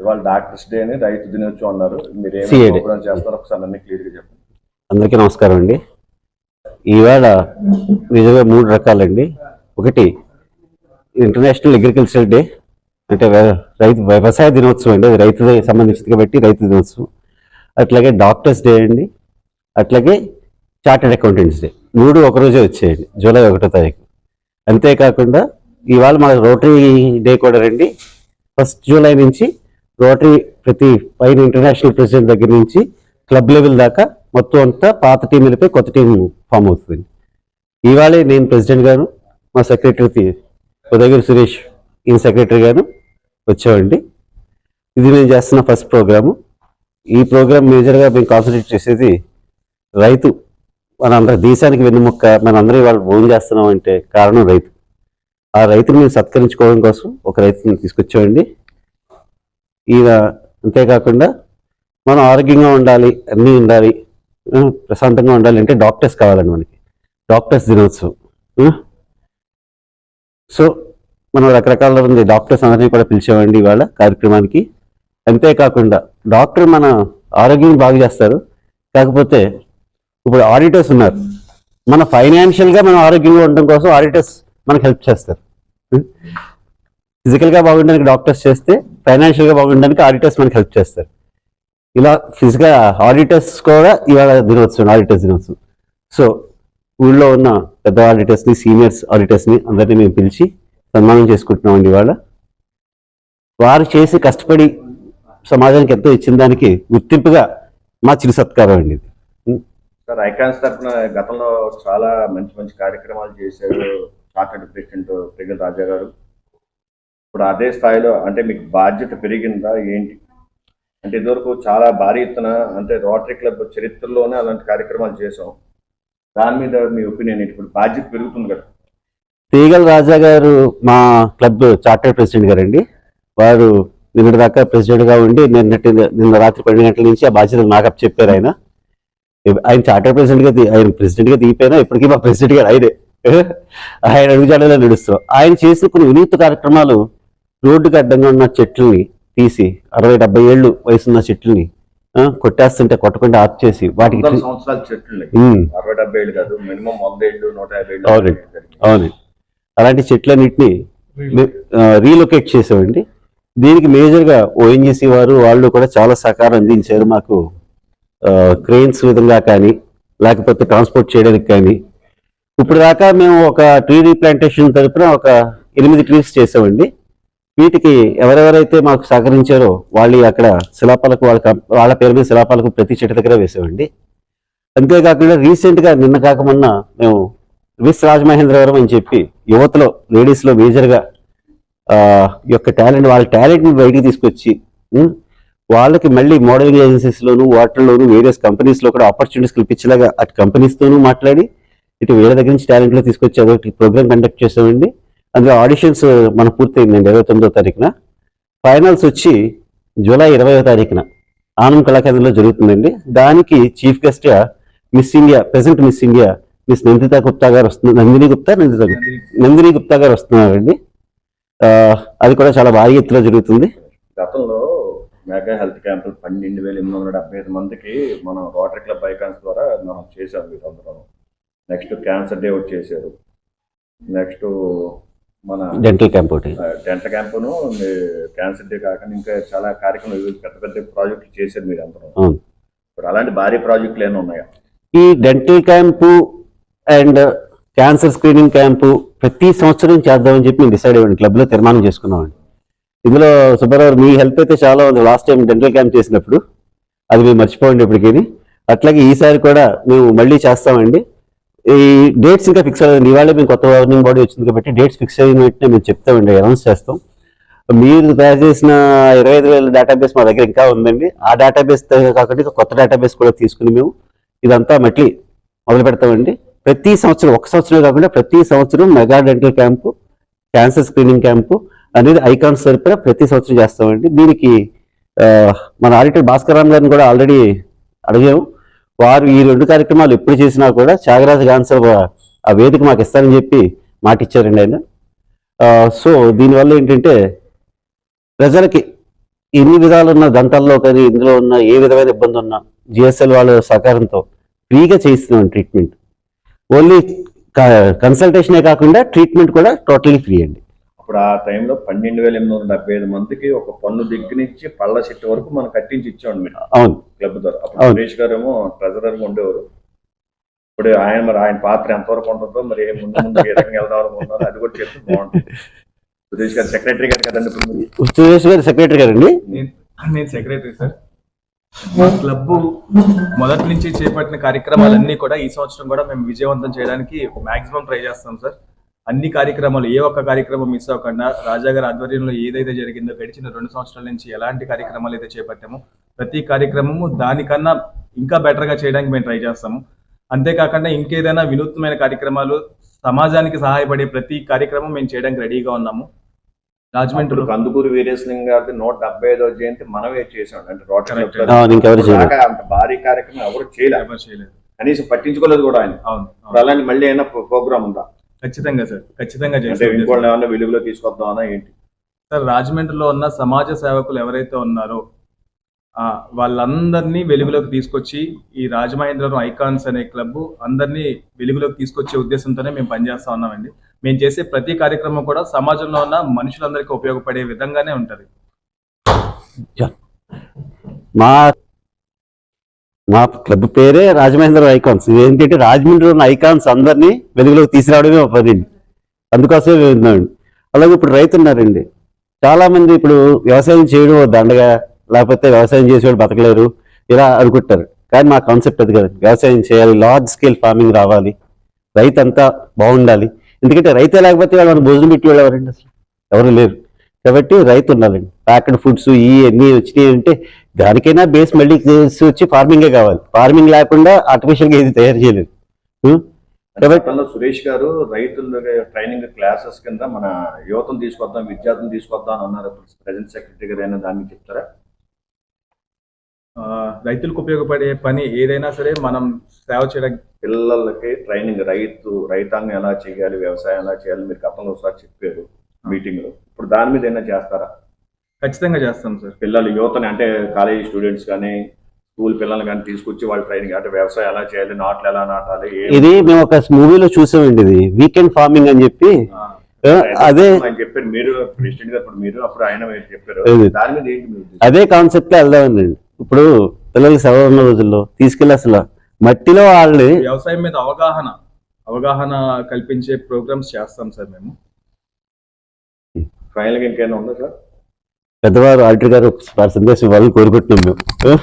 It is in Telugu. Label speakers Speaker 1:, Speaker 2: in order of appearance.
Speaker 1: ఇవాళ డాక్టర్స్ డే అని రైతు దినోత్సవం అన్నారు. మీరు ఏమైనా
Speaker 2: CAD.
Speaker 1: ప్రోగ్రామ్ చేస్తారో ఒకసారి అన్ని క్లియర్గా చెప్పండి.
Speaker 2: అందరికీ నమస్కారం అండి. ఈవేళ నిజంగా మూడు రకాలండి. ఒకటి ఇంటర్నేషనల్ అగ్రికల్చర్ డే అంటే వ్య- రైతు వ్యవసాయ దినోత్సవం అండి. అది రైతు సంబంధించింది కాబట్టి రైతు దినోత్సవం. అట్లాగే డాక్టర్స్ డే అండి. అట్లాగే చార్టెడ్ అకౌంటెంట్స్ డే. మూడు ఒకరోజే వచ్చాయండి జూలై ఒకటో తారీఖు. అంతేకాకుండా ఇవాళ మన రోటరీ డే కూడా రండి. ఫస్ట్ జూలై నుంచి రోటరీ ప్రతి పైన ఇంటర్నేషనల్ ప్రెసిడెంట్ దగ్గర నుంచి క్లబ్ లెవెల్ దాకా మొత్తం అంతా పాత టీంలపై కొత్త టీం ఫామ్ అవుతుంది. ఇవాళే నేను ప్రెసిడెంట్ గాను మా సెక్రటరీ ఉదయగిరి సురేష్ ఈయన సెక్రటరీ గాను వచ్చామండి. ఇది నేను చేస్తున్న ఫస్ట్ ప్రోగ్రాము ఈ ప్రోగ్రామ్ మేజర్గా మేము కాన్సన్ట్రేట్ చేసేది రైతు. మనందరి దేశానికి వెన్నుముక్క మనందరం ఇవాళ భోజనం చేస్తున్నాం అంటే కారణం రైతు. ఆ రైతుని మేము సత్కరించుకోవడం కోసం ఒక రైతుని తీసుకొచ్చామండి. ఈయన అంతేకాకుండా మనం ఆరోగ్యంగా ఉండాలి అన్నీ ఉండాలి ప్రశాంతంగా ఉండాలి అంటే డాక్టర్స్ కావాలండి మనకి. డాక్టర్స్ దినోత్సవం సో మనం రకరకాల ఉంది డాక్టర్స్ అందరినీ కూడా పిలిచామండి ఇవాళ కార్యక్రమానికి. అంతేకాకుండా డాక్టర్ మన ఆరోగ్యం బాగు చేస్తారు. కాకపోతే ఇప్పుడు ఆడిటర్స్ ఉన్నారు. మన ఫైనాన్షియల్గా మనం ఆరోగ్యంగా ఉండడం కోసం ఆడిటర్స్ మనకు హెల్ప్ చేస్తారు. ఫిజికల్గా బాగుండడానికి డాక్టర్స్ చేస్తే ఫైనాన్షియల్గా బాగుండడానికి ఆడిటర్స్ మనకి హెల్ప్ చేస్తారు. ఇలా ఫిజికల్ ఆడిటర్స్ కూడా ఇవాళ దినోత్సవం ఆడిటర్స్ దినోత్సవం. సో ఊళ్ళో ఉన్న పెద్ద ఆడిటర్స్ని సీనియర్స్ ఆడిటర్స్ని అందరినీ మేము పిలిచి సన్మానం చేసుకుంటున్నామండి ఇవాళ. వారు చేసి కష్టపడి సమాజానికి ఎంతో ఇచ్చిన దానికి గుర్తింపుగా మా చిరు సత్కారం అండి ఇది.
Speaker 1: సార్ ఐకాన్స్ తరఫున గతంలో చాలా మంచి మంచి కార్యక్రమాలు చేశారు. చార్టెడ్ ప్రెసిడెంట్ ప్రగల్ రాజా గారు. ఇప్పుడు అదే స్థాయిలో అంటే మీకు బాధ్యత పెరిగిందా ఏంటి? అంటే ఇదివరకు చాలా భారీ ఎత్తున అంటే రోటరీ క్లబ్ చరిత్రలోనే అలాంటి కార్యక్రమాలు చేసాం దాని మీద మీ ఒపీనియన్ ఇప్పుడు బాధ్యత పెరుగుతుంది కదా.
Speaker 2: తీగల రాజా గారు మా క్లబ్ చార్టర్ ప్రెసిడెంట్ గారండి. వారు నిన్నటి దాకా ప్రెసిడెంట్గా ఉండి నిన్నటి నిన్న రాత్రి పన్నెండు గంటల నుంచి ఆ బాధ్యతలు నాకు చెప్పారు ఆయన. ఆయన చార్టర్ ప్రెసిడెంట్గా ఆయన ప్రెసిడెంట్గా దిగిపోయినా ఇప్పటికీ మా ప్రెసిడెంట్ గారు ఆయనే. ఆయన అడుగుజాడలో నడుస్తాం ఆయన చేసిన కొన్ని వినూత్న కార్యక్రమాలు రోడ్డుకి అడ్డంగా ఉన్న చెట్లని తీసి అరవై డెబ్బై ఏళ్ళు వయసున్న చెట్లని కొట్టేస్తుంటే కొట్టకుండా ఆఫ్ చేసి వాటికి. అవును అలాంటి చెట్లన్నింటినీ రీలొకేట్ చేసామండి. దీనికి మేజర్గా ఓఎన్జీసీ వారు వాళ్ళు కూడా చాలా సహకారం అందించారు మాకు. క్రెయిన్స్ విధంగా కానీ లేకపోతే ట్రాన్స్పోర్ట్ చేయడానికి కానీ. ఇప్పుడు దాకా మేము ఒక ట్రీ రీప్లాంటేషన్ తరపున ఒక ఎనిమిది ట్రీస్ చేసామండి. వీటికి ఎవరెవరైతే మాకు సహకరించారో వాళ్ళు అక్కడ శిలాపాలకు వాళ్ళ కం- వాళ్ళ పేరు మీద శిలాపాలకు ప్రతి చెట్టు దగ్గర వేసామండి అంతేకాకుండా రీసెంట్గా నిన్న కాకమన్నా మేము విస్ రాజమహేంద్రవరం అని చెప్పి యువతలో లేడీస్లో మేజర్గా ఈ యొక్క టాలెంట్ వాళ్ళ టాలెంట్ని బయటికి తీసుకొచ్చి వాళ్ళకి మళ్ళీ మోడలింగ్ ఏజెన్సీస్లోను వాటర్లోను వేరియస్ కంపెనీస్లో కూడా ఆపర్చునిటీస్ కల్పించేలాగా అటు కంపెనీస్తోనూ మాట్లాడి ఇటు వేరే దగ్గర నుంచి టాలెంట్లో తీసుకొచ్చి అదొకటి ప్రోగ్రామ్ కండక్ట్ చేసామండి. అందులో ఆడిషన్స్ మనం పూర్తయిందండి ఇరవై తొమ్మిదో తారీఖున. ఫైనల్స్ వచ్చి జూలై ఇరవైవ తారీఖున. ఆనం కళాకేంద్రంలో జరుగుతుందండి. దానికి చీఫ్ గెస్ట్గా Miss India present Miss India Miss Nanditha Gupta గారు వస్తున్నారు నందిని గుప్తా నందిత నందిని గుప్తా గారు వస్తున్నారండి. అది కూడా చాలా భారీ ఎత్తులో జరుగుతుంది.
Speaker 1: గతంలో మెగా హెల్త్ క్యాంపులు పన్నెండు వేల ఎనిమిది వందల డెబ్బై ఐదు మందికి మనం రోటరీ క్లబ్ ఐకాన్స్ ద్వారా మనం చేశాం వీరందరం. నెక్స్ట్ క్యాన్సర్ డే ఒకటి చేశారు నెక్స్ట్ మన
Speaker 2: డెంటల్ క్యాంప్ ఒకటి.
Speaker 1: టెంట్ క్యాంపును క్యాన్సర్ డే కాకుండా ఇంకా చాలా కార్యక్రమాలు పెద్ద పెద్ద ప్రాజెక్టులు చేశారు మీరు అందరం. ఇప్పుడు అలాంటి భారీ ప్రాజెక్టులు ఏమైనా ఉన్నాయా?
Speaker 2: ఈ dental camp and cancer screening camp ప్రతి సంవత్సరం చేద్దామని చెప్పి మేము డిసైడ్ అయ్యండి క్లబ్లో తీర్మానం చేసుకున్నామండి. ఇందులో సుబ్బారావు మీ హెల్ప్ అయితే చాలా ఉంది. లాస్ట్ టైం డెంటల్ క్యాంప్ చేసినప్పుడు. అది మేము మర్చిపోండి ఇప్పటికీ అట్లాగే ఈసారి కూడా మేము మళ్ళీ చేస్తామండి. ఈ డేట్స్ ఇంకా ఫిక్స్ అవ్వండి ఇవాళ మేము కొత్త గవర్నింగ్ బాడీ వచ్చింది కాబట్టి డేట్స్ ఫిక్స్ అయిన వెంటనే మేము చెప్తామండి అనౌన్స్ చేస్తాం. మీరు తయారు చేసిన ఇరవై ఐదు వేల డేటాబేస్ మా దగ్గర ఇంకా ఉందండి. ఆ డేటాబేస్ కాకుండా కొత్త డేటాబేస్ కూడా తీసుకుని మేము ఇదంతా మళ్ళీ మొదలు పెడతామండి. ప్రతి సంవత్సరం ఒక సంవత్సరం కాకుండా ప్రతి సంవత్సరం mega dental camp cancer screening camp అనేది ఐకాన్స్ సరిపడ ప్రతి సంవత్సరం చేస్తామండి. దీనికి మన ఆడిటర్ భాస్కర్ రామ్ గారిని కూడా ఆల్రెడీ అడిగాము. వారు ఈ రెండు కార్యక్రమాలు ఎప్పుడు చేసినా కూడా త్యాగరాజ గాన్సర్ ఆ వేదిక మాకు ఇస్తారని చెప్పి మాట ఇచ్చారండి ఆయన. సో దీనివల్ల ఏంటంటే ప్రజలకి ఎన్ని విధాలు ఉన్న దంతాల్లో కానీ ఇందులో ఉన్న ఏ విధమైన ఇబ్బంది ఉన్నా జిఎస్ఎల్ వాళ్ళ సహకారంతో ఫ్రీగా చేయిస్తున్నాం ట్రీట్మెంట్. ఓన్లీ కన్సల్టేషనే కాకుండా ట్రీట్మెంట్ కూడా టోటలీ ఫ్రీ అండి.
Speaker 1: అప్పుడు ఆ టైంలో పన్నెండు వేల ఎనిమిది వందల డెబ్బై ఐదు మందికి ఒక పన్ను దగ్గర నుంచి పళ్ళ చెట్టు వరకు మనం కట్టించి ఇచ్చామండి మీరు
Speaker 2: అవును.
Speaker 1: క్లబ్ ద్వారా. అప్పుడు. సురేష్ గారు ఏమో ట్రెజరర్ ఉండేవారు. ఇప్పుడు ఆయన మరి ఆయన పాత్ర ఎంతవరకు ఉంటుందో మరి ఏ ముందు ముందు ఏ రకంగా వెళ్దాం అనుకుంటున్నారో అది కూడా చెప్తే బాగుంటుంది. సురేష్ గారు సెక్రటరీ గారు కదండి ఇప్పుడు
Speaker 2: సురేష్ గారు సెక్రటరీ గారండి?
Speaker 3: నేను సెక్రటరీ సార్. మా క్లబ్ మొదటి నుంచి చేపట్టిన కార్యక్రమాలన్నీ కూడా ఈ సంవత్సరం కూడా మేము విజయవంతం చేయడానికి మాక్సిమం ట్రై చేస్తాం సార్. అన్ని కార్యక్రమాలు ఏ ఒక్క కార్యక్రమం మిస్ అవ్వకుండా రాజా గారి ఆధ్వర్యంలో ఏదైతే జరిగిందో గడిచిన రెండు సంవత్సరాల నుంచి ఎలాంటి కార్యక్రమాలు అయితే చేపట్టామో ప్రతి కార్యక్రమము దానికన్నా ఇంకా బెటర్గా చేయడానికి మేము ట్రై చేస్తాము. అంతేకాకుండా ఇంకేదైనా వినూత్నమైన కార్యక్రమాలు సమాజానికి సహాయపడే ప్రతి కార్యక్రమం మేము చేయడానికి రెడీగా ఉన్నాము. రాజమండ్రిలో
Speaker 1: ఇప్పుడు కందుకూరు వీరేశలింగం గారి నూట డెబ్బై ఐదో జయంతి మనమే చేసాం అంటే రోటరీ అంత భారీ కార్యక్రమం ఎవరు చేయలేదు. కనీసం పట్టించుకోలేదు కూడా ఆయన. అలాంటి మళ్ళీ అయినా ప్రోగ్రామ్ ఉందా?
Speaker 3: ఖచ్చితంగా సార్ ఖచ్చితంగా చేస్తాం.
Speaker 1: వెలుగులో తీసుకొద్దామన్నా ఏంటి?
Speaker 3: సార్ రాజమండ్రిలో ఉన్న సమాజ సేవకులు ఎవరైతే ఉన్నారో ఆ, వాళ్ళందరినీ వెలుగులోకి తీసుకొచ్చి ఈ రాజమహేంద్రవరం ఐకాన్స్ అనే క్లబ్ అందరినీ వెలుగులోకి తీసుకొచ్చే ఉద్దేశంతోనే మేము పనిచేస్తా ఉన్నామండి. మేము చేసే ప్రతి కార్యక్రమం కూడా సమాజంలో ఉన్న మనుషులందరికీ ఉపయోగపడే విధంగానే ఉంటది.
Speaker 2: మా మా క్లబ్ పేరే రాజమహేంద్ర ఐకాన్స్. ఏంటంటే రాజమండ్రిలో ఉన్న ఐకాన్స్ అందరినీ వెలుగులోకి తీసుకురావడమే ఒక పని. అందుకోసమే మేము ఉన్నామండి అలాగే ఇప్పుడు రైతు ఉన్నారండి. ఇప్పుడు వ్యవసాయం చేయడం దండగా లేకపోతే వ్యవసాయం చేసేవాడు బతకలేరు. ఇలా అనుకుంటారు. కానీ మా కాన్సెప్ట్ అది కదా. వ్యవసాయం చేయాలి లార్జ్ స్కేల్ ఫార్మింగ్ రావాలి. రైతు అంతా బాగుండాలి. ఎందుకంటే రైతే లేకపోతే వాళ్ళు మన భోజనం పెట్టి వాళ్ళు ఎవరండి అసలు? ఎవరు లేరు. కాబట్టి రైతు ఉండాలండి ప్యాకెడ్ ఫుడ్స్ ఈ అన్ని వచ్చినాయి అంటే దానికైనా బేస్ మళ్ళీ వచ్చి ఫార్మింగే కావాలి. ఫార్మింగ్ లేకుండా ఆర్టిఫిషియల్గా ఏది తయారు చేయలేదు? కాబట్టి
Speaker 1: సురేష్ గారు రైతుల ట్రైనింగ్ క్లాసెస్ కింద మన యువతను తీసుకొద్దాం విద్యార్థులను తీసుకొద్దాం అని అన్నారు. ప్రజెంట్ సెక్రటరీ గారు అయినా దాన్ని చెప్తారా?
Speaker 3: ఆ, రైతులకు ఉపయోగపడే పని ఏదైనా సరే మనం సేవ చేయడానికి
Speaker 1: పిల్లలకి ట్రైనింగ్ రైతు రైతాంగం ఎలా చేయాలి వ్యవసాయం ఎలా చేయాలి మీరు గతంలో ఒకసారి చెప్పారు. మీటింగ్లో ఇప్పుడు దాని మీద ఏమైనా చేస్తారా?
Speaker 3: ఖచ్చితంగా చేస్తాం సార్.
Speaker 1: పిల్లలు యువతని అంటే కాలేజీ స్టూడెంట్స్ కానీ స్కూల్ పిల్లల్ని కానీ తీసుకొచ్చి వాళ్ళ ట్రైనింగ్ అంటే వ్యవసాయం ఎలా చేయాలి నాట్లు ఎలా నాటాలి
Speaker 2: ఇది మేము ఒక మూవీలో చూసామండి ఇది. వీకెండ్ ఫార్మింగ్ అని చెప్పి. అదే
Speaker 1: చెప్పారు మీరు ప్రెసిడెంట్ గారు ఇప్పుడు మీరు అప్పుడు ఆయన మీరు చెప్పారు.
Speaker 2: అది.
Speaker 1: దాని మీద ఏంటి
Speaker 2: అదే కాన్సెప్ట్లో వెళ్దామండి. ఇప్పుడు పిల్లలకి సెలవు ఉన్న రోజుల్లో తీసుకెళ్ళి అసలు మట్టిలో వాళ్ళని
Speaker 3: వ్యవసాయం మీద అవగాహన అవగాహన కల్పించే ప్రోగ్రామ్స్ చేస్తాం సార్ మేము.
Speaker 1: ఫైనల్ ఇంకేమైనా ఉందా సార్?
Speaker 2: పెద్దవారు ఆల్టర్ గారు వారి సందేశం ఇవ్వాలని కోరుకుంటున్నాం మేము.